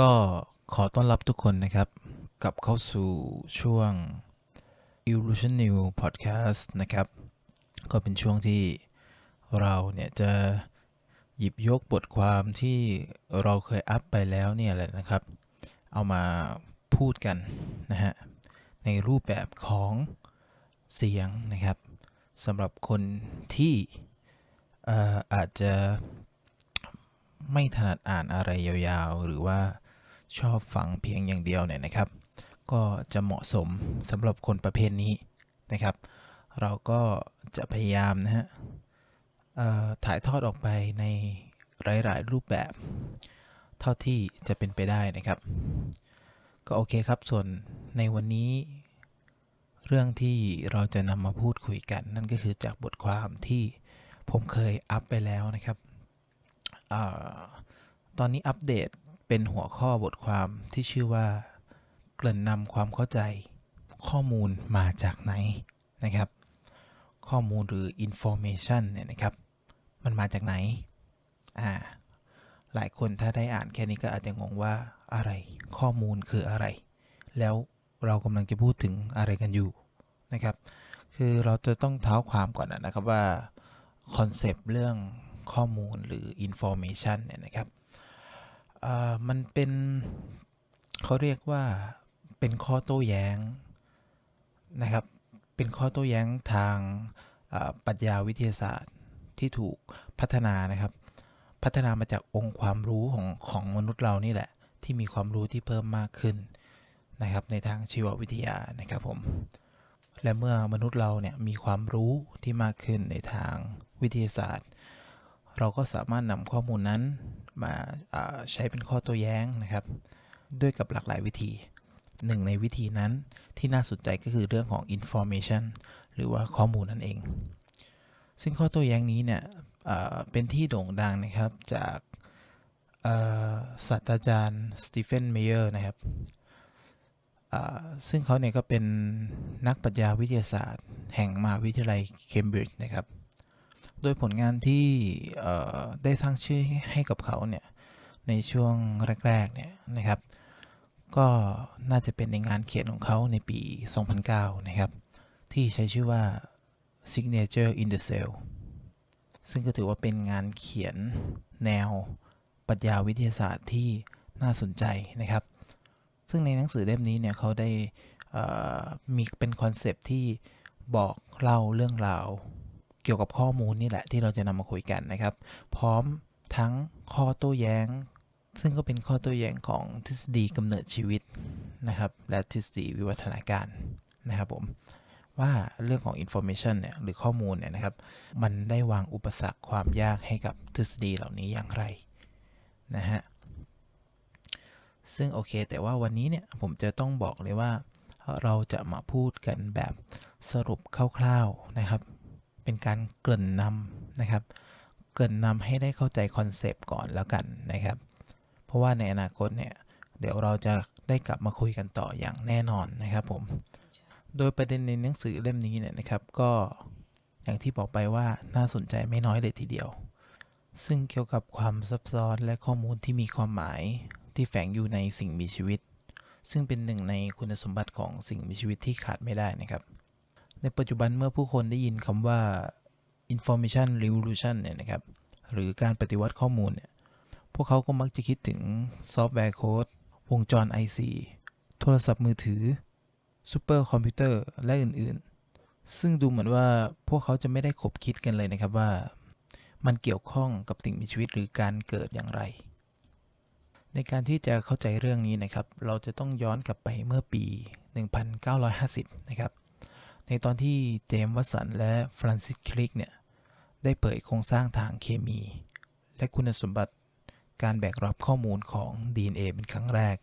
ก็ขอต้อนรับทุกคนนะครับกลับเข้าสู่ช่วง Illusion New Podcast นะครับ ก็เป็นช่วงที่เราเนี่ยจะหยิบยกบทความที่เราเคยอัพไปแล้วเนี่ยแหละนะครับ เอามาพูดกันนะฮะในรูปแบบของเสียงนะครับสำหรับคนที่อ่ออาจจะไม่ถนัดอ่านอะไรยาวๆ หรือว่า ชอบฟังเพียงอย่างเดียวเนี่ยนะครับ ก็จะเหมาะสมสำหรับคนประเภทนี้นะครับ เราก็จะพยายามนะฮะถ่ายทอดออกไปในหลาย ๆ รูปแบบ เท่าที่จะเป็นไปได้นะครับ ก็โอเคครับส่วนในวันนี้ เรื่องที่เราจะนำมาพูดคุยกัน นั่นก็คือจากบทความที่ผมเคยอัพไปแล้วนะครับอตอนนี้อัปเดต เป็นหัวข้อบทความที่ชื่อว่า เกริ่นนำความเข้าใจ ข้อมูลมาจากไหนนะครับ ข้อมูลหรือ information เนี่ยนะครับ มันมาจากไหนอ่าหลายคนถ้าได้อ่านแค่นี้ก็อาจจะงงว่าอะไร ข้อมูลคืออะไร แล้วเรากำลังจะพูดถึงอะไรกันอยู่นะครับ คือเราจะต้องเท้าความก่อนนะครับว่าคอนเซปต์เรื่องข้อมูลหรือ information เนี่ยนะครับ มันเป็นเขาเรียกว่าเป็นข้อโต้แย้งนะครับ เป็นข้อโต้แย้งทางปรัชญาวิทยาศาสตร์ที่ถูกพัฒนานะครับ พัฒนามาจากองค์ความรู้ของของมนุษย์เรานี่แหละ ที่มีความรู้ที่เพิ่มมากขึ้นนะครับ ในทางชีววิทยานะครับผมและเมื่อมนุษย์เราเนี่ยมีความรู้ที่มากขึ้นในทางวิทยาศาสตร์ เราก็สามารถนำข้อมูลนั้นมาาใช้เป็นข้อโต้แย้งนะครับ ด้วยกับหลากหลายวิธีหนึ่งในวิธีนั้นที่น่าสนใจก็คือเรื่องของ information หรือว่าข้อมูลนั่นเอง ซึ่งข้อโต้แย้งนี้เนี่ยเป็นที่โด่งดังนะครับจากศาสตราจารย์สตีเฟนเมเยอร์นะครับซึ่งเขาเนี่ยก็เป็นนักปรัชญาวิทยาศาสตร์ แห่งมหาวิทยาลัยเคมบริดจ์นะครับ โดยผลงานที่ได้สร้างชื่อให้กับเขาเนี่ยในช่วงแรกๆเนี่ยนะครับ ก็น่าจะเป็นในงานเขียนของเขาในปี 2009 นะครับ ที่ใช้ชื่อว่า Signature in the Cell ซึ่งก็ถือว่าเป็นงานเขียนแนวปรัชญาวิทยาศาสตร์ที่น่าสนใจนะครับ ซึ่งในหนังสือเล่มนี้เนี่ยเขาได้มีเป็นคอนเซปต์ที่บอกเล่าเรื่องราว เกี่ยวกับข้อมูลนี่แหละที่เราจะนำมาคุยกันนะครับ พร้อมทั้งข้อโต้แย้ง ซึ่งก็เป็นข้อโต้แย้งของทฤษฎีกำเนิดชีวิตนะครับ และทฤษฎีวิวัฒนาการนะครับผมว่าเรื่องของ information เนี่ยหรือข้อมูลเนี่ยนะครับ มันได้วางอุปสรรคความยากให้กับทฤษฎีเหล่านี้อย่างไรนะฮะซึ่งโอเค แต่ว่าวันนี้เนี่ยผมจะต้องบอกเลยว่า เราจะมาพูดกันแบบสรุปคร่าวๆนะครับ เป็นการเกริ่นนำนะครับ เกริ่นนำให้ได้เข้าใจคอนเซปต์ก่อนแล้วกันนะครับ เพราะว่าในอนาคตเนี่ยเดี๋ยวเราจะได้กลับมาคุยกันต่ออย่างแน่นอนนะครับผม โดยประเด็นในหนังสือเล่มนี้เนี่ยนะครับ ก็อย่างที่บอกไปว่าน่าสนใจไม่น้อยเลยทีเดียว ซึ่งเกี่ยวกับความซับซ้อนและข้อมูลที่มีความหมายที่แฝงอยู่ในสิ่งมีชีวิต ซึ่งเป็นหนึ่งในคุณสมบัติของสิ่งมีชีวิตที่ขาดไม่ได้นะครับ ในปัจจุบันเมื่อผู้คนได้ยินคำว่า information revolution เนี่ยนะครับ หรือการปฏิวัติข้อมูลเนี่ย พวกเขาก็มักจะคิดถึงซอฟต์แวร์โค้ด วงจร IC โทรศัพท์มือถือซูเปอร์คอมพิวเตอร์และอื่นๆ ซึ่งดูเหมือนว่าพวกเขาจะไม่ได้คบคิดกันเลยนะครับว่า มันเกี่ยวข้องกับสิ่งมีชีวิตหรือการเกิดอย่างไร ในการที่จะเข้าใจเรื่องนี้นะครับ เราจะต้องย้อนกลับไปเมื่อปี 1950 นะครับ ในตอนที่เจมส์วัตสันและฟรานซิสคลิกเนี่ย ได้เผยโครงสร้างทางเคมี และคุณสมบัติการแบกรับข้อมูลของ DNA เป็นครั้งแรก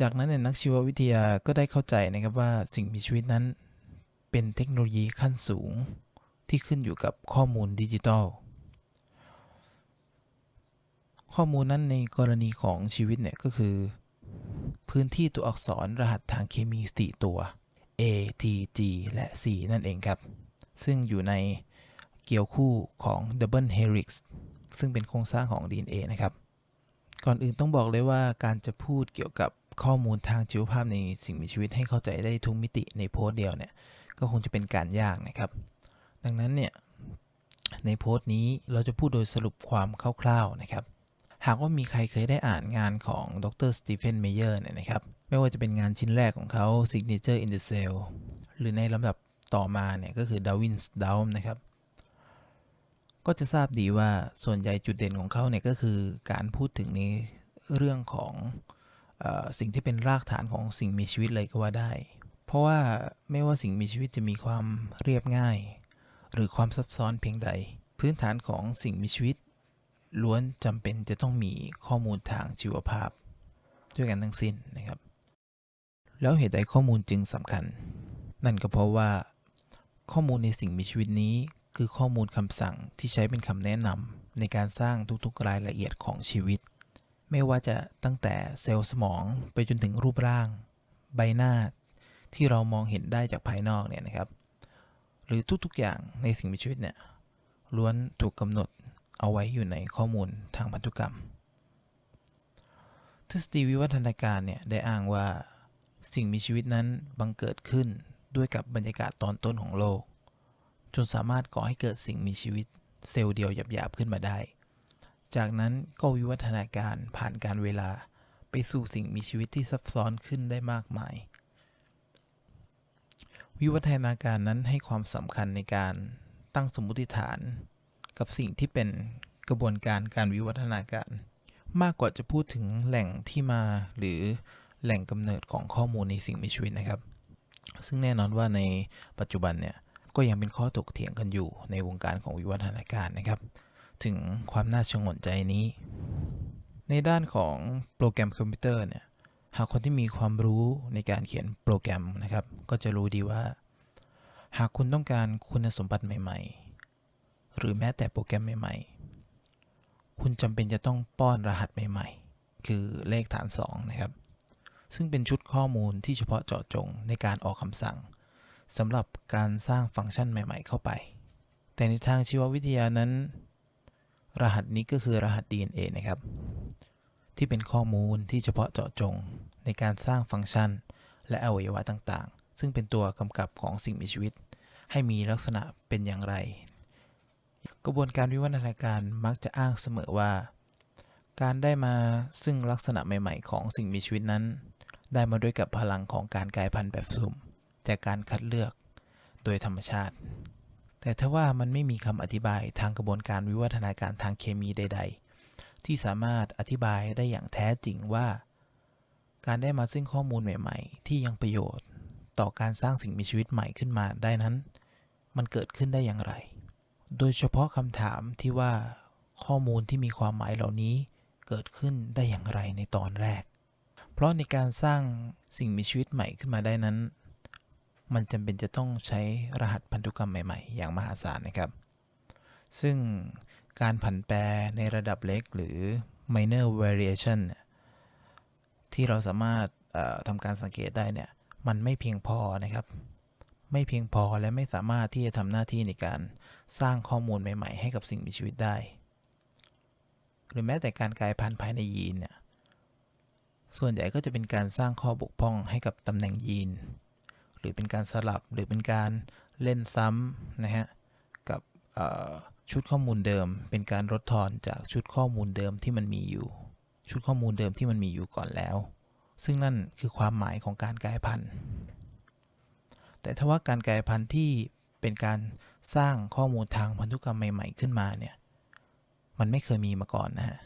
จากนั้นน,นักชีววิทยาก็ได้เข้าใจนะครับว่าสิ่งมีชีวิตนั้นเป็นเทคโนโลยีขั้นสูงที่ขึ้นอยู่กับข้อมูลดิจิทัล ข้อมูลนั้นในกรณีของชีวิตเนี่ยก็คือ พื้นที่ตัวอักษรรหัสทางเคมี 4 ตัว A T G และ C นั่นเองครับ ซึ่งอยู่ในเกี่ยวคู่ของ Double Helix ซึ่งเป็นโครงสร้างของ DNA นะครับ ก่อนอื่นต้องบอกเลยว่าการจะพูดเกี่ยวกับข้อมูลทางชีวภาพในสิ่งมีชีวิตให้เข้าใจได้ทุกมิติในโพสต์เดียวเนี่ย ก็คงจะเป็นการยากนะครับ ดังนั้นเนี่ย ในโพสต์นี้เราจะพูดโดยสรุปความคร่าวๆนะครับ หากว่ามีใครเคยได้อ่านงานของดรสตีเฟนเมเยอร์เนี่ยนะครับ ไม่ว่าจะเป็นงานชิ้นแรกของเขา Signature in the Cell หรือในลำดับต่อมาเนี่ยก็คือ Darwin's Dome นะครับ ก็จะทราบดีว่าส่วนใหญ่จุดเด่นของเขาเนี่ยก็คือการพูดถึงในเรื่องของอสิ่งที่เป็นรากฐานของสิ่งมีชีวิตเลยก็ว่าได้ เพราะว่าไม่ว่าสิ่งมีชีวิตจะมีความเรียบง่าย หรือความซับซ้อนเพียงใด พื้นฐานของสิ่งมีชีวิต ล้วนจำเป็นจะต้องมีข้อมูลทางชีวภาพด้วยกันทั้งสิ้นนะครับ แล้วเหตุใดข้อมูลจึงสำคัญ นั่นก็เพราะว่า ข้อมูลในสิ่งมีชีวิตนี้ คือข้อมูลคำสั่งที่ใช้เป็นคำแนะนำในการสร้างทุกๆรายละเอียดของชีวิต ไม่ว่าจะตั้งแต่เซลล์สมองไปจนถึงรูปร่าง ใบหน้าที่เรามองเห็นได้จากภายนอกเนี่ยนะครับ หรือทุกๆอย่างในสิ่งมีชีวิตเนี่ยล้วนถูกกำหนดเอาไว้อยู่ในข้อมูลทางพันธุกรรม ทฤษฎีวิวัฒนาการเนี่ยได้อ้างว่า สิ่งมีชีวิตนั้นบังเกิดขึ้นด้วยกับบรรยากาศตอนต้นของโลก จนสามารถก่อให้เกิดสิ่งมีชีวิต เซลล์เดียวหยาบๆขึ้นมาได้ จากนั้นก็วิวัฒนาการผ่านการเวลาไปสู่สิ่งมีชีวิตที่ซับซ้อนขึ้นได้มากมาย วิวัฒนาการนั้นให้ความสำคัญในการตั้งสมมติฐาน กับสิ่งที่เป็นกระบวนการการวิวัฒนาการ มากกว่าจะพูดถึงแหล่งที่มาหรือ แหล่งกำเนิดของข้อมูลในสิ่งมีชีวิตนะครับ ซึ่งแน่นอนว่าในปัจจุบันเนี่ยก็ยังเป็นข้อถกเถียงกันอยู่ในวงการของวิวัฒนาการนะครับ ถึงความน่าชงนใจนี้ ในด้านของโปรแกรมคอมพิวเตอร์เนี่ยหากคนที่มีความรู้ในการเขียนโปรแกรมนะครับ ก็จะรู้ดีว่า หากคุณต้องการคุณสมบัติใหม่ ๆ หรือแม้แต่โปรแกรมใหม่ ๆ คุณจำเป็นจะต้องป้อนรหัสใหม่ ๆ คือเลขฐาน 2 นะครับ ซึ่งเป็นชุดข้อมูลที่เฉพาะเจาะจงในการออกคำสั่งสำหรับการสร้างฟังก์ชันใหม่ ๆ เข้าไป แต่ในทางชีววิทยานั้น รหัสนี้ก็คือรหัส DNA นะครับ ที่เป็นข้อมูลที่เฉพาะเจาะจงในการสร้างฟังก์ชัน และอวัยวะต่างๆ ซึ่งเป็นตัวกำกับของสิ่งมีชีวิต ให้มีลักษณะเป็นอย่างไร กระบวนการวิวัฒนาการมักจะอ้างเสมอว่า การได้มาซึ่งลักษณะใหม่ ๆ ของสิ่งมีชีวิตนั้น ได้มาด้วยกับพลังของการกลายพันธุ์แบบสุ่ม จากการคัดเลือกโดยธรรมชาติ แต่ถ้าว่ามันไม่มีคำอธิบายทางกระบวนการวิวัฒนาการทางเคมีใด ๆ ที่สามารถอธิบายได้อย่างแท้จริงว่า การได้มาซึ่งข้อมูลใหม่ ๆ ที่ยังประโยชน์ ต่อการสร้างสิ่งมีชีวิตใหม่ขึ้นมาได้นั้น มันเกิดขึ้นได้อย่างไร โดยเฉพาะคำถามที่ว่าข้อมูลที่มีความหมายเหล่านี้เกิดขึ้นได้อย่างไรในตอนแรก เพราะในการสร้างสิ่งมีชีวิตใหม่ขึ้นมาได้นั้น มันจำเป็นจะต้องใช้รหัสพันธุกรรมใหม่ ๆ อย่างมหาศาลนะครับ ซึ่งการผันแปรในระดับเล็กหรือ minor variation ที่เราสามารถทำการสังเกตได้เนี่ย มันไม่เพียงพอนะครับ ไม่เพียงพอและไม่สามารถที่จะทำหน้าที่ในการสร้างข้อมูลใหม่ ๆ ให้กับสิ่งมีชีวิตได้ หรือแม้แต่การกลายพันธุ์ภายในยีนเนี่ย ส่วนใหญ่ก็จะเป็นการสร้างข้อบกพร่องให้กับตำแหน่งยีน หรือเป็นการสลับหรือเป็นการเล่นซ้ำนะฮะกับชุดข้อมูลเดิม เป็นการลดทอนจากชุดข้อมูลเดิมที่มันมีอยู่ ชุดข้อมูลเดิมที่มันมีอยู่ก่อนแล้ว ซึ่งนั่นคือความหมายของการกลายพันธุ์ แต่ถ้าว่าการกลายพันธุ์ที่เป็นการสร้างข้อมูลทางพันธุกรรมใหม่ ๆ ขึ้นมาเนี่ย มันไม่เคยมีมาก่อนนะฮะ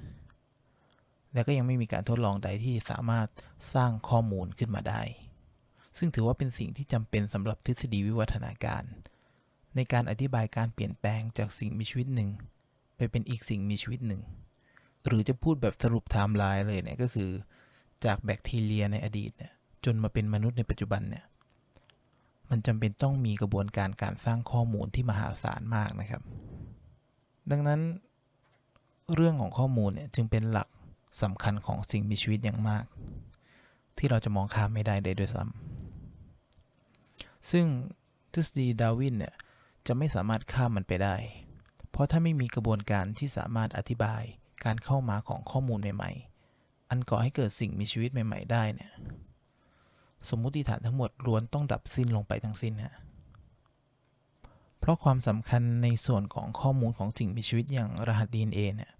และก็ยังไม่มีการทดลองใดที่สามารถสร้างข้อมูลขึ้นมาได้ ซึ่งถือว่าเป็นสิ่งที่จำเป็นสำหรับทฤษฎีวิวัฒนาการ ในการอธิบายการเปลี่ยนแปลงจากสิ่งมีชีวิตหนึ่ง ไปเป็นอีกสิ่งมีชีวิตหนึ่ง หรือจะพูดแบบสรุปไทม์ไลน์เลยเนี่ยก็คือ จากแบคทีเรียในอดีตเนี่ยจนมาเป็นมนุษย์ในปัจจุบันเนี่ยมันจำเป็นต้องมีกระบวนการการสร้างข้อมูลที่มหาศาลมากนะครับ ดังนั้น เรื่องของข้อมูลเนี่ยจึงเป็นหลัก สำคัญของสิ่งมีชีวิตอย่างมาก ที่เราจะมองข้ามไม่ได้เลยด้วยซ้ำซึ่งทฤษฎีดาวินเนี่ยจะไม่สามารถข้ามมันไปได้ เพราะถ้าไม่มีกระบวนการที่สามารถอธิบายการเข้ามาของข้อมูลใหม่ๆ อันก่อให้เกิดสิ่งมีชีวิตใหม่ ๆ ได้เนี่ย สมมุติฐานทั้งหมดล้วนต้องดับสิ้นลงไปทั้งสิ้นฮะ เพราะความสำคัญในส่วนของข้อมูลของสิ่งมีชีวิตอย่างรหัส DNA เนี่ย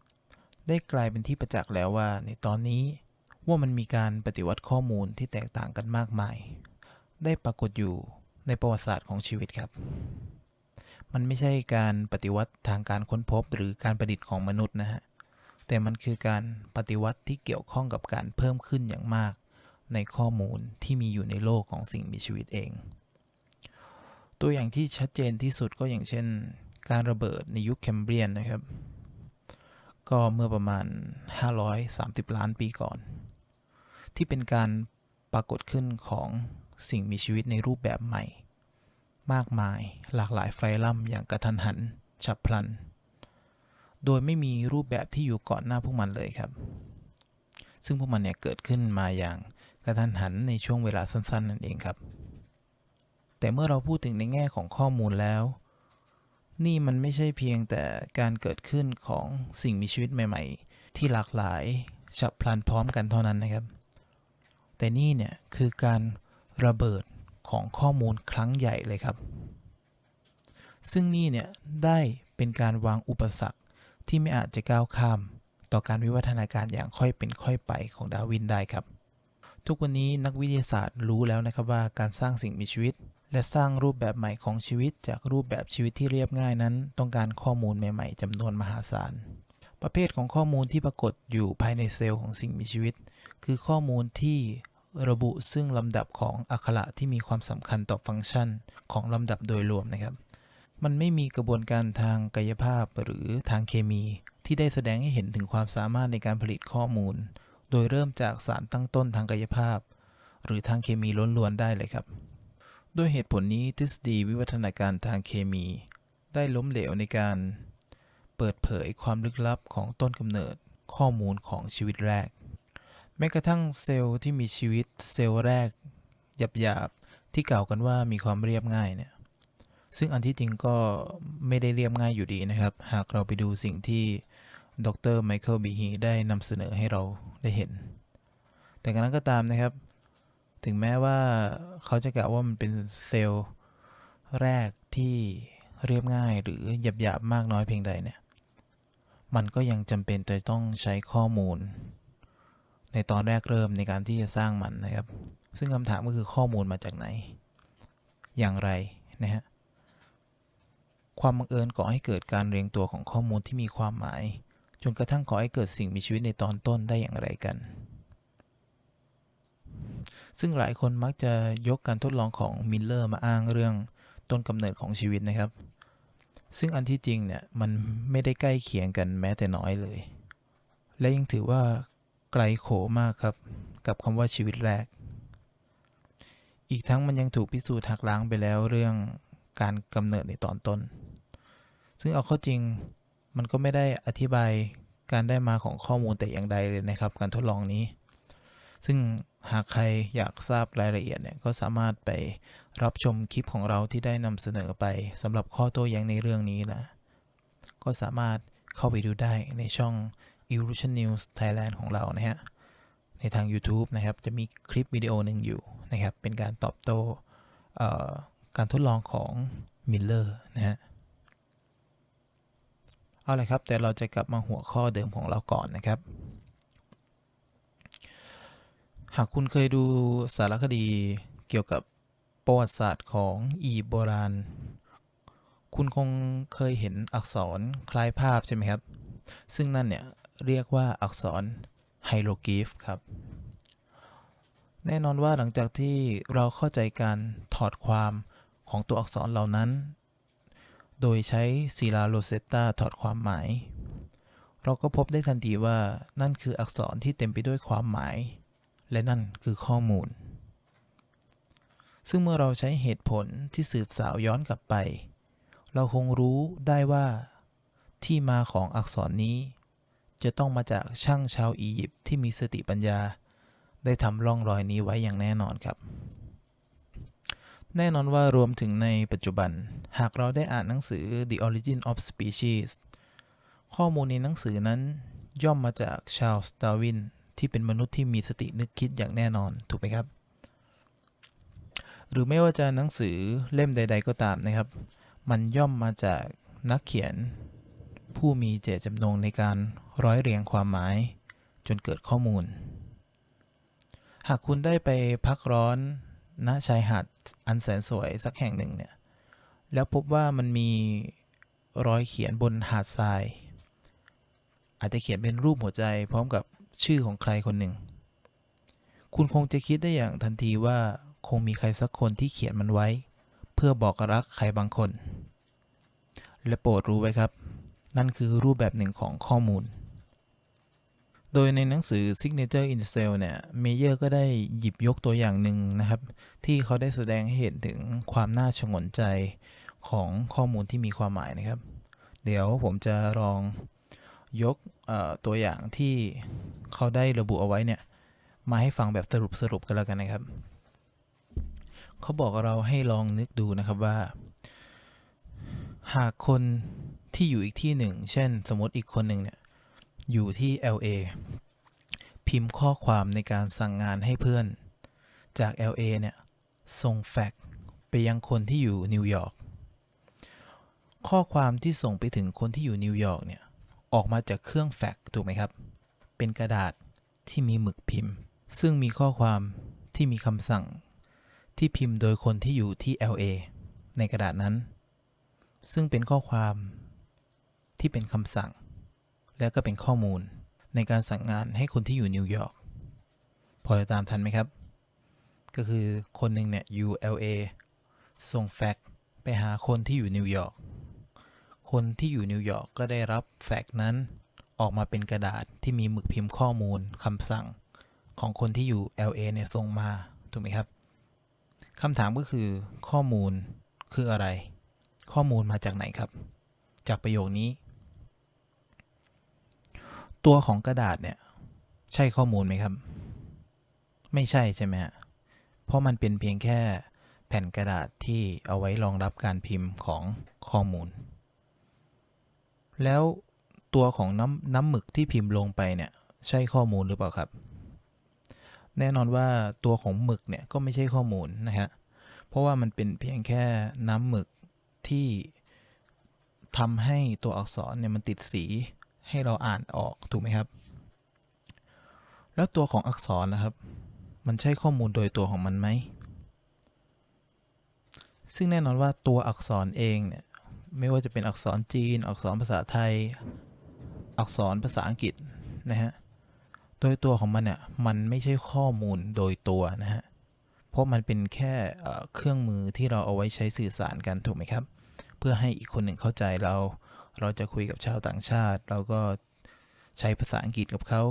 ได้กลายเป็นที่ประจักษ์แล้วว่า ในตอนนี้ว่ามันมีการปฏิวัติข้อมูลที่แตกต่างกันมากมาย ได้ปรากฏอยู่ในประวัติศาสตร์ของชีวิตครับ มันไม่ใช่การปฏิวัติทางการค้นพบหรือการประดิษฐ์ของมนุษย์นะฮะ แต่มันคือการปฏิวัติที่เกี่ยวข้องกับการเพิ่มขึ้นอย่างมาก ในข้อมูลที่มีอยู่ในโลกของสิ่งมีชีวิตเอง ตัวอย่างที่ชัดเจนที่สุดก็อย่างเช่น การระเบิดในยุคแคมเบรียนนะครับ ก็เมื่อประมาณ 530 ล้านปีก่อน ที่เป็นการปรากฏขึ้นของสิ่งมีชีวิตในรูปแบบใหม่ มากมายหลากหลายไฟล่ำอย่างกระทันหัน ฉับพลัน โดยไม่มีรูปแบบที่อยู่ก่อนหน้าพวกมันเลยครับ ซึ่งพวกมันเนี่ยเกิดขึ้นมาอย่างกระทันหันในช่วงเวลาสั้นๆ นั่นเองครับ แต่เมื่อเราพูดถึงในแง่ของข้อมูลแล้ว นี่มันไม่ใช่เพียงแต่การเกิดขึ้นของสิ่งมีชีวิตใหม่ ๆ ที่หลากหลายฉับพลันพร้อมกันเท่านั้นนะครับ แต่นี่เนี่ยคือการระเบิดของข้อมูลครั้งใหญ่เลยครับ ซึ่งนี่เนี่ยได้เป็นการวางอุปสรรคที่ไม่อาจจะก้าวข้าม ต่อการวิวัฒนาการอย่างค่อยเป็นค่อยไปของดาวินได้ครับ ทุกวันนี้นักวิทยาศาสตร์รู้แล้วนะครับว่าการสร้างสิ่งมีชีวิต และสร้างรูปแบบใหม่ของชีวิตจากรูปแบบชีวิตที่เรียบง่ายนั้น ต้องการข้อมูลใหม่ ๆจำนวนมหาศาล ประเภทของข้อมูลที่ปรากฏอยู่ภายในเซลล์ของสิ่งมีชีวิต คือข้อมูลที่ระบุซึ่งลำดับของอักขระที่มีความสำคัญต่อฟังก์ชันของลำดับโดยรวมนะครับ มันไม่มีกระบวนการทางกายภาพหรือทางเคมี ที่ได้แสดงให้เห็นถึงความสามารถในการผลิตข้อมูล โดยเริ่มจากสารตั้งต้นทางกายภาพ หรือทางเคมีล้วนๆได้เลยครับ ด้วยเหตุผลนี้ทฤษฎีวิวัฒนาการทางเคมี ได้ล้มเหลวในการ เปิดเผยความลึกลับของต้นกำเนิดข้อมูลของชีวิตแรก แม้กระทั่งเซลล์ที่มีชีวิตเซลล์แรกหยาบๆที่กล่าวกันว่ามีความเรียบง่ายเนี่ยซึ่งอันที่จริงก็ไม่ได้เรียบง่ายอยู่ดีนะครับ หากเราไปดูสิ่งที่ดรไมเคิลบีฮีได้นำเสนอให้เราได้เห็น แต่กระนั้นก็ตามนะครับ ถึงแม้ว่าเขาจะกล่าวว่ามันเป็นเซลล์แรกที่เรียบง่ายหรือหยาบๆมากน้อยเพียงใดเนี่ย มันก็ยังจำเป็นจะต้องใช้ข้อมูล ในตอนแรกเริ่มในการที่จะสร้างมันนะครับ ซึ่งคำถามก็คือข้อมูลมาจากไหน อย่างไรนะฮะ ความบังเอิญก่อให้เกิดการเรียงตัวของข้อมูลที่มีความหมาย จนกระทั่งก่อให้เกิดสิ่งมีชีวิตในตอนต้นได้อย่างไรกัน ซึ่งหลายคนมักจะยกการทดลองของมิลเลอร์มาอ้างเรื่องต้นกำเนิดของชีวิตนะครับ ซึ่งอันที่จริงเนี่ยมันไม่ได้ใกล้เคียงกันแม้แต่น้อยเลย และยังถือว่าไกลโขมากครับ กับคำว่าชีวิตแรก อีกทั้งมันยังถูกพิสูจน์หักล้างไปแล้วเรื่องการกำเนิดในตอนต้น ซึ่งเอาเข้าจริงมันก็ไม่ได้อธิบายการได้มาของข้อมูลแต่อย่างใดเลยนะครับ การทดลองนี้ ซึ่ง หากใครอยากทราบรายละเอียดเนี่ยก็สามารถไปรับชมคลิปของเราที่ได้นำเสนอไปสำหรับข้อโต้แย้งในเรื่องนี้นะ ก็สามารถเข้าไปดูได้ในช่อง Evolution News Thailand ของเรานะฮะ ในทาง YouTube นะครับ จะมีคลิปวิดีโอหนึ่งอยู่นะครับ เป็นการตอบโต้การทดลองของมิลเลอร์นะฮะ เอาละครับ แต่เราจะกลับมาหัวข้อเดิมของเราก่อนนะครับ หากคุณเคยดูสารคดีเกี่ยวกับประวัติศาสตร์ของอียิปต์โบราณ คุณคงเคยเห็นอักษรคล้ายภาพใช่ไหมครับ ซึ่งนั่นเนี่ยเรียกว่าอักษรไฮโรกริฟครับ แน่นอนว่าหลังจากที่เราเข้าใจการถอดความของตัวอักษรเหล่านั้น โดยใช้ซีลาโรเซตตาถอดความหมาย เราก็พบได้ทันทีว่านั่นคืออักษรที่เต็มไปด้วยความหมาย และนั่นคือข้อมูล ซึ่งเมื่อเราใช้เหตุผลที่สืบสาวย้อนกลับไป เราคงรู้ได้ว่า ที่มาของอักษรนี้ จะต้องมาจากช่างชาวอียิปต์ที่มีสติปัญญา ได้ทำร่องรอยนี้ไว้อย่างแน่นอนครับ แน่นอนว่ารวมถึงในปัจจุบัน หากเราได้อ่านหนังสือ The Origin of Species ข้อมูลในหนังสือนั้นย่อมมาจากชาลส์ดาวิน ที่เป็นมนุษย์ที่มีสตินึกคิดอย่างแน่นอนถูกไหมครับ หรือไม่ว่าจะหนังสือเล่มใด ๆ ก็ตามนะครับ มันย่อมมาจากนักเขียน ผู้มีเจตจำนงในการร้อยเรียงความหมาย จนเกิดข้อมูล หากคุณได้ไปพักร้อนณชายหาดอันแสนสวยสักแห่งหนึ่งเนี่ยแล้วพบว่ามันมีรอยเขียนบนหาดทราย อาจจะเขียนเป็นรูปหัวใจพร้อมกับ ชื่อของใครคนหนึ่ง คุณคงจะคิดได้อย่างทันทีว่าคงมีใครสักคนที่เขียนมันไว้ เพื่อบอกรักใครบางคน และโปรดรู้ไว้ครับ นั่นคือรูปแบบหนึ่งของข้อมูล โดยในหนังสือ Signature in Cell เนี่ย เมเยอร์ก็ได้หยิบยกตัวอย่างหนึ่งนะครับ ที่เขาได้แสดงให้เห็นถึงความน่าชงนใจของข้อมูลที่มีความหมายนะครับ เดี๋ยวผมจะลองยก ตัวอย่างที่เขาได้ระบุเอาไว้เนี่ย มาให้ฟังแบบสรุปสรุปกันแล้วกันนะครับ เขาบอกเราให้ลองนึกดูนะครับว่า หากคนที่อยู่อีกที่หนึ่ง เช่น สมมติอีกคนหนึ่งเนี่ย อยู่ที่ LA พิมพ์ข้อความในการสั่งงานให้เพื่อน จาก LA เนี่ย ส่งแฟกซ์ไปยังคนที่อยู่นิวยอร์ก ข้อความที่ส่งไปถึงคนที่อยู่นิวยอร์กเนี่ย ออกมาจากเครื่องแฟกซ์ถูกไหมครับ เป็นกระดาษที่มีหมึกพิมพ์ ซึ่งมีข้อความที่มีคำสั่ง ที่พิมพ์โดยคนที่อยู่ที่ LA ในกระดาษนั้น ซึ่งเป็นข้อความที่เป็นคำสั่ง และก็เป็นข้อมูลในการสั่งงานให้คนที่อยู่นิวยอร์กพอจะตามทันไหมครับ ก็คือคนหนึ่งเนี่ยอยู่ LA ส่งแฟกซ์ไปหาคนที่อยู่นิวยอร์ก คนที่อยู่นิวยอร์กก็ได้รับแฟกซ์นั้น ออกมาเป็นกระดาษที่มีหมึกพิมพ์ข้อมูลคำสั่งของคนที่อยู่ LA เนี่ยส่งมา ถูกไหมครับคำถามก็คือข้อมูลคืออะไร ข้อมูลมาจากไหนครับ จากประโยคนี้ ตัวของกระดาษเนี่ย ใช่ข้อมูลไหมครับ ไม่ใช่ใช่ไหมฮะเพราะมันเป็นเพียงแค่แผ่นกระดาษที่เอาไว้รองรับการพิมพ์ของข้อมูล แล้วตัวของน้ำน้ำหมึกที่พิมพ์ลงไปเนี่ยใช่ข้อมูลหรือเปล่าครับ แน่นอนว่าตัวของหมึกเนี่ยก็ไม่ใช่ข้อมูลนะฮะเพราะว่ามันเป็นเพียงแค่น้ำหมึกที่ทำให้ตัวอักษรเนี่ยมันติดสีให้เราอ่านออกถูกไหมครับ แล้วตัวของอักษรนะครับ มันใช่ข้อมูลโดยตัวของมันไหมซึ่งแน่นอนว่าตัวอักษรเองเนี่ย ไม่ว่าจะเป็นอักษรจีน อักษรภาษาไทย อักษรภาษาอังกฤษนะฮะ โดยตัวของมันเนี่ยมันไม่ใช่ข้อมูลโดยตัวนะฮะ เพราะมันเป็นแค่เครื่องมือที่เราเอาไว้ใช้สื่อสารกันถูกไหมครับ เพื่อให้อีกคนหนึ่งเข้าใจเรา เราจะคุยกับชาวต่างชาติ เราก็ใช้ภาษาอังกฤษกับเขา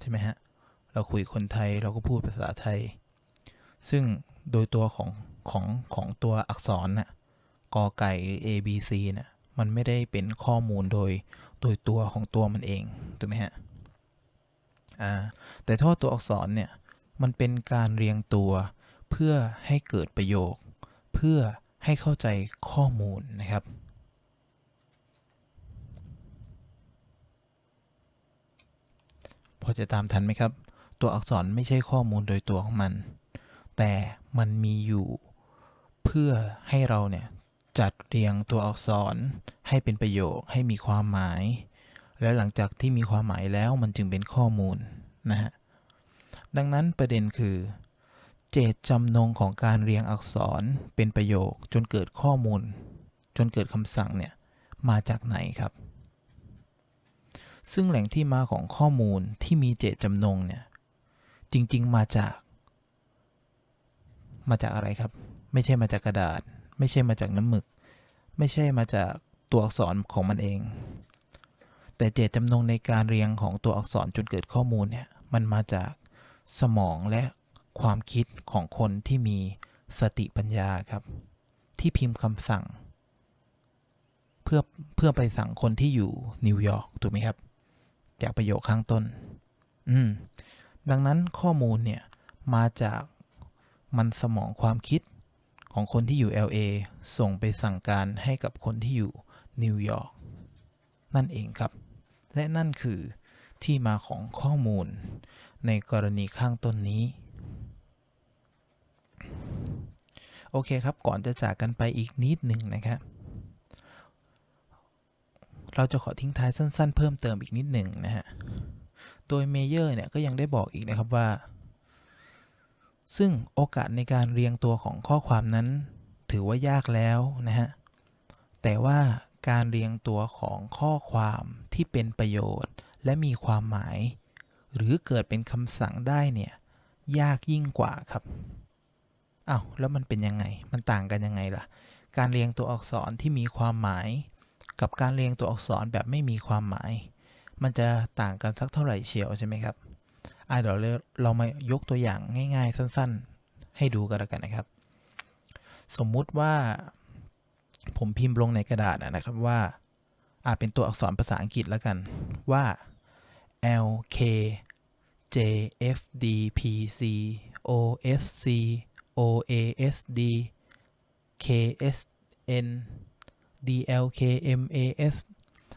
ใช่ไหมฮะ เราคุยคนไทยเราก็พูดภาษาไทย ซึ่งโดยตัวของของของตัวอักษรน่ะ กอไก่หรือ A B C น่ะมันไม่ได้เป็นข้อมูลโดยโดยตัวของตัวมันเองถูกไหมฮะอ่าแต่ถ้าตัวอักษรเนี่ยมันเป็นการเรียงตัวเพื่อให้เกิดประโยค เพื่อให้เข้าใจข้อมูลนะครับพอจะตามทันไหมครับ ตัวอักษรไม่ใช่ข้อมูลโดยตัวของมัน แต่มันมีอยู่เพื่อให้เราเนี่ย จัดเรียงตัวอักษรให้เป็นประโยคให้มีความหมาย และหลังจากที่มีความหมายแล้วมันจึงเป็นข้อมูลนะฮะดังนั้นประเด็นคือ เจตจำนงของการเรียงอักษรเป็นประโยคจนเกิดข้อมูล จนเกิดคำสั่งเนี่ยมาจากไหนครับ ซึ่งแหล่งที่มาของข้อมูลที่มีเจตจำนงเนี่ยจริง ๆ มาจาก มาจากอะไรครับ ไม่ใช่มาจากกระดาษ ไม่ใช่มาจากน้ำหมึก ไม่ใช่มาจากตัวอักษรของมันเอง แต่เจตจำนงในการเรียงของตัวอักษรจนเกิดข้อมูลเนี่ยมันมาจากสมองและความคิดของคนที่มีสติปัญญาครับ ที่พิมพ์คำสั่ง เพื่อเพื่อไปสั่งคนที่อยู่นิวยอร์กถูกไหมครับจากประโยคข้างต้น อืม ดังนั้นข้อมูลเนี่ย มาจากมันสมองความคิด ของคนที่อยู่ LA ส่งไปสั่งการให้กับคนที่อยู่นิวยอร์กนั่นเองครับ และนั่นคือที่มาของข้อมูลในกรณีข้างต้นนี้ โอเคครับ ก่อนจะจากกันไปอีกนิดหนึ่งนะครับเราจะขอทิ้งท้ายสั้นๆ เพิ่มเติมอีกนิดหนึ่งนะฮะ โดยเมเยอร์เนี่ยก็ยังได้บอกอีกนะครับว่า ซึ่งโอกาสในการเรียงตัวของข้อความนั้น ถือว่ายากแล้วนะฮะ แต่ว่าการเรียงตัวของข้อความที่เป็นประโยชน์และมีความหมาย หรือเกิดเป็นคำสั่งได้เนี่ย ยากยิ่งกว่าครับอ้าวแล้วมันเป็นยังไง มันต่างกันยังไงล่ะ การเรียงตัวอักษรที่มีความหมาย กับการเรียงตัวอักษรแบบไม่มีความหมาย มันจะต่างกันสักเท่าไหร่เชียวใช่ไหมครับ อะเดี๋ยวเรามายกตัวอย่างง่าย ๆ สั้น ๆ ให้ดูกันแล้วกันนะครับ สมมุติว่าผมพิมพ์ลงในกระดาษนะครับว่าอาเป็นตัวอักษรภาษาอังกฤษแล้วกันว่า L K J F D P C O S C O A S D K S N D L K M A S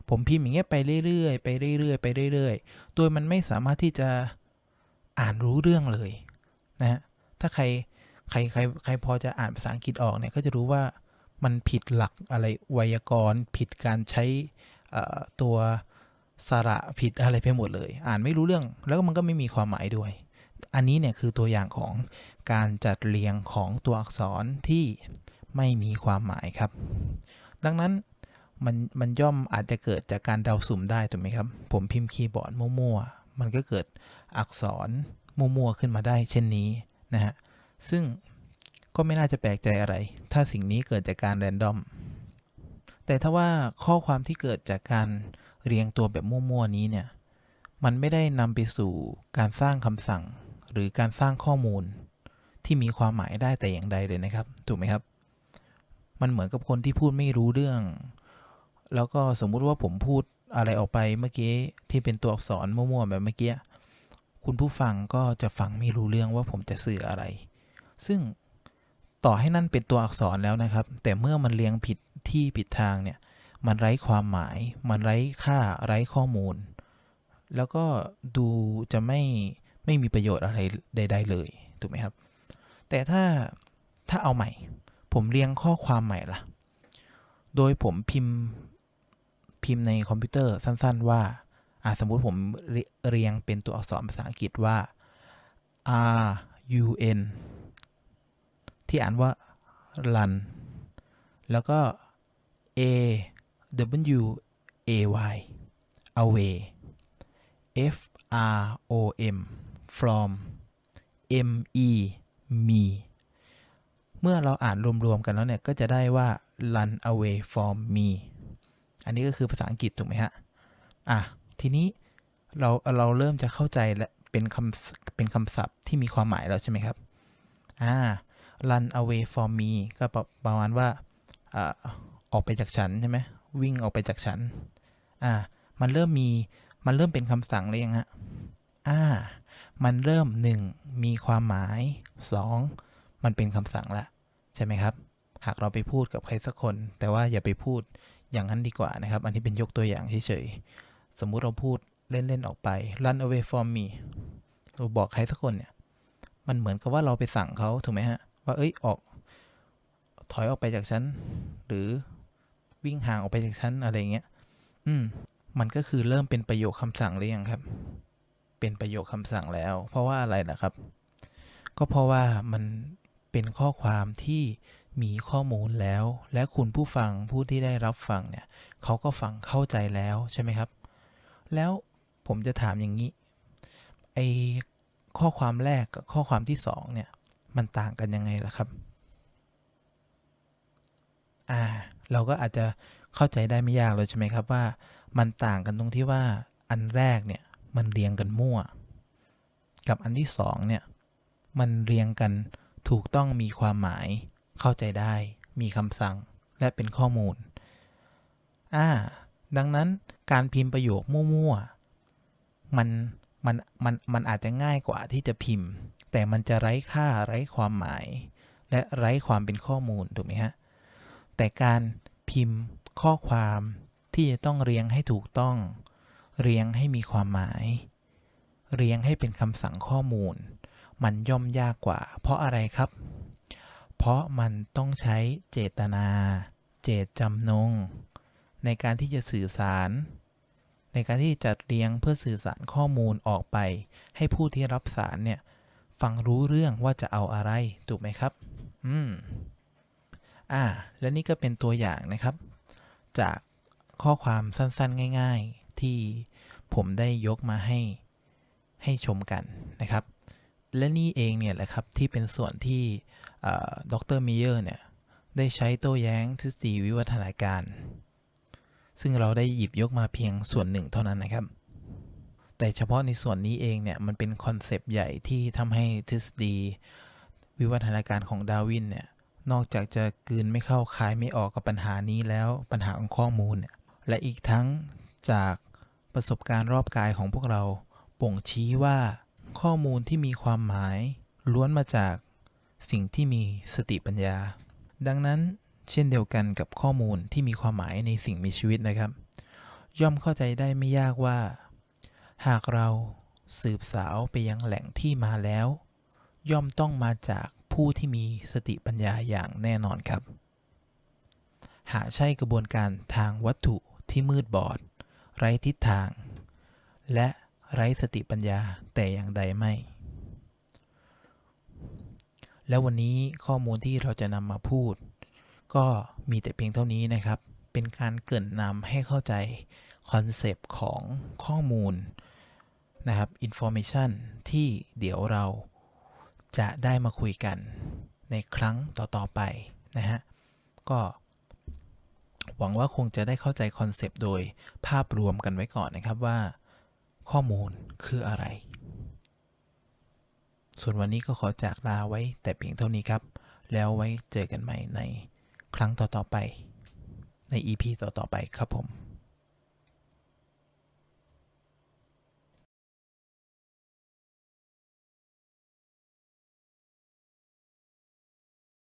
ผมพิมพ์อย่างเงี้ยไปเรื่อยๆ ไปเรื่อยๆ ไปเรื่อยๆ โดยมันไม่สามารถที่จะ อ่านรู้เรื่องเลยนะฮะถ้าใครใครใครใครพอจะอ่านภาษาอังกฤษออกเนี่ยก็จะรู้ว่ามันผิดหลักอะไรไวยากรณ์ ผิดการใช้ตัวสระผิดอะไรไปหมดเลย อ่านไม่รู้เรื่องแล้วมันก็ไม่มีความหมายด้วย อันนี้เนี่ยคือตัวอย่างของการจัดเรียงของตัวอักษรที่ไม่มีความหมายครับ ดังนั้นมันมันย่อมอาจจะเกิดจากการเดาสุ่มได้ถูกไหมครับ ผมพิมพ์คีย์บอร์ดมั่วๆ มันก็เกิดอักษรมั่วๆขึ้นมาได้เช่นนี้นะฮะ ซึ่งก็ไม่น่าจะแปลกใจอะไร ถ้าสิ่งนี้เกิดจากการแรนดอม แต่ถ้าว่าข้อความที่เกิดจากการเรียงตัวแบบมั่วๆนี้เนี่ย มันไม่ได้นำไปสู่การสร้างคำสั่ง หรือการสร้างข้อมูล ที่มีความหมายได้แต่อย่างใดเลยนะครับ ถูกไหมครับ มันเหมือนกับคนที่พูดไม่รู้เรื่อง แล้วก็สมมุติว่าผมพูด อะไรออกไปเมื่อกี้ที่เป็นตัวอักษรมั่วๆแบบเมื่อกี้ คุณผู้ฟังก็จะฟังไม่รู้เรื่องว่าผมจะสื่ออะไร ซึ่งต่อให้นั่นเป็นตัวอักษรแล้วนะครับ แต่เมื่อมันเรียงผิดที่ผิดทางเนี่ย มันไร้ความหมาย มันไร้ค่าไร้ข้อมูล แล้วก็ดูจะไม่ไม่มีประโยชน์อะไรใด ๆ เลยถูกไหมครับ แต่ถ้าถ้าเอาใหม่ ผมเรียงข้อความใหม่ละ่ะ โดยผมพิมพ์ พิมพ์ในคอมพิวเตอร์สั้น ๆ ว่าอ่าสมมุติผมเรียงเป็นตัวอักษรภาษาอังกฤษว่า R U N ที่อ่านว่า run แล้วก็ a w a y away f r o m from m e me เมื่อเราอ่านรวม ๆ กันแล้วเนี่ย ก็จะได้ว่า run away from me อันนี้ก็คือภาษาอังกฤษถูกไหมฮะ อะ ทีนี้เราเราเริ่มจะเข้าใจและเป็นคำเป็นคำศัพท์ที่มีความหมายแล้วใช่ไหมครับ อ่า run away from me ก็ประมาณว่าออกไปจากฉันใช่ไหมวิ่งออกไปจากฉัน อ่า มันเริ่มมี มันเริ่มเป็นคำสั่งเลยยังฮะ อ่า มันเริ่ม 1 มีความหมาย 2 มันเป็นคำสั่งละใช่ไหมครับ หากเราไปพูดกับใครสักคน แต่ว่าอย่าไปพูด อย่างนั้นดีกว่านะครับ อันนี้เป็นยกตัวอย่างเฉยๆ สมมุติเราพูดเล่น ๆ ออกไป run away from me เราบอกใครสักคนเนี่ย มันเหมือนกับว่าเราไปสั่งเขาถูกไหมฮะ ว่าเอ้ยออก ถอยออกไปจากฉัน หรือวิ่งห่างออกไปจากฉันอะไรเงี้ย อืม มันก็คือเริ่มเป็นประโยคคำสั่งหรือยังครับ เป็นประโยคคำสั่งแล้ว เพราะว่าอะไรล่ะครับ ก็เพราะว่ามันเป็นข้อความที่ มีข้อมูลแล้ว และคุณผู้ฟังผู้ที่ได้รับฟังเนี่ยเขาก็ฟังเข้าใจแล้วใช่ไหมครับ แล้วผมจะถามอย่างนี้ไอข้อความแรกกับข้อความที่สองเนี่ยมันต่างกันยังไงล่ะครับ อ่า เราก็อาจจะเข้าใจได้ไม่ยากเลยใช่ไหมครับว่า มันต่างกันตรงที่ว่าอันแรกเนี่ยมันเรียงกันมั่ว กับอันที่สองเนี่ยมันเรียงกันถูกต้องมีความหมาย เข้าใจได้ มีคำสั่ง และเป็นข้อมูล อ่า ดังนั้นการพิมพ์ประโยคมั่วๆ มัน มัน มัน มันอาจจะง่ายกว่าที่จะพิมพ์ แต่มันจะไร้ค่าไร้ความหมาย และไร้ความเป็นข้อมูล ถูกไหมฮะ แต่การพิมพ์ข้อความที่จะต้องเรียงให้ถูกต้อง เรียงให้มีความหมาย เรียงให้เป็นคำสั่งข้อมูล มันย่อมยากกว่า เพราะอะไรครับ เพราะมันต้องใช้เจตนา เจตจำนง ในการที่จะสื่อสาร ในการที่จัดเรียงเพื่อสื่อสารข้อมูลออกไป ให้ผู้ที่รับสารเนี่ยฟังรู้เรื่องว่าจะเอาอะไรถูกไหมครับ อืม อ่า และนี่ก็เป็นตัวอย่างนะครับ จากข้อความสั้นๆ ง่าย ๆ ที่ผมได้ยกมาให้ให้ชมกันนะครับ และนี่เองเนี่ยแหละครับที่เป็นส่วนที่ ดรมิเยอร์เนี่ย ได้ใช้โต้แย้งทฤษฎีวิวัฒนาการ ซึ่งเราได้หยิบยกมาเพียงส่วนหนึ่งเท่านั้นนะครับ แต่เฉพาะในส่วนนี้เองเนี่ย มันเป็นคอนเซปต์ใหญ่ที่ทำให้ทฤษฎีวิวัฒนาการของดาวินเนี่ย นอกจากจะกืนไม่เข้าคายไม่ออกกับปัญหานี้แล้วปัญหาของข้อมูลเนี่ยและอีกทั้งจากประสบการณ์รอบกายของพวกเราบ่งชี้ว่าข้อมูลที่มีความหมาย ล้วนมาจาก สิ่งที่มีสติปัญญา ดังนั้นเช่นเดียวกันกับข้อมูลที่มีความหมายในสิ่งมีชีวิตนะครับ ย่อมเข้าใจได้ไม่ยากว่า หากเราสืบสาวไปยังแหล่งที่มาแล้ว ย่อมต้องมาจากผู้ที่มีสติปัญญาอย่างแน่นอนครับ หากใช่กระบวนการทางวัตถุที่มืดบอด ไร้ทิศทาง และไร้สติปัญญาแต่อย่างใดไม่ แล้ววันนี้ข้อมูลที่เราจะนำมาพูด ก็มีแต่เพียงเท่านี้นะครับ เป็นการเกริ่นนำให้เข้าใจคอนเซปต์ของข้อมูลนะครับ information ที่เดี๋ยวเราจะได้มาคุยกันในครั้งต่อ ๆ ไปนะฮะ ก็หวังว่าคงจะได้เข้าใจคอนเซปต์โดยภาพรวมกันไว้ก่อนนะครับว่าข้อมูลคืออะไร ส่วนวันนี้ก็ขอจากลาไว้แต่เพียงเท่านี้ครับ แล้วไว้เจอกันใหม่ในครั้งต่อๆไป ใน EP ต่อๆไปครับผม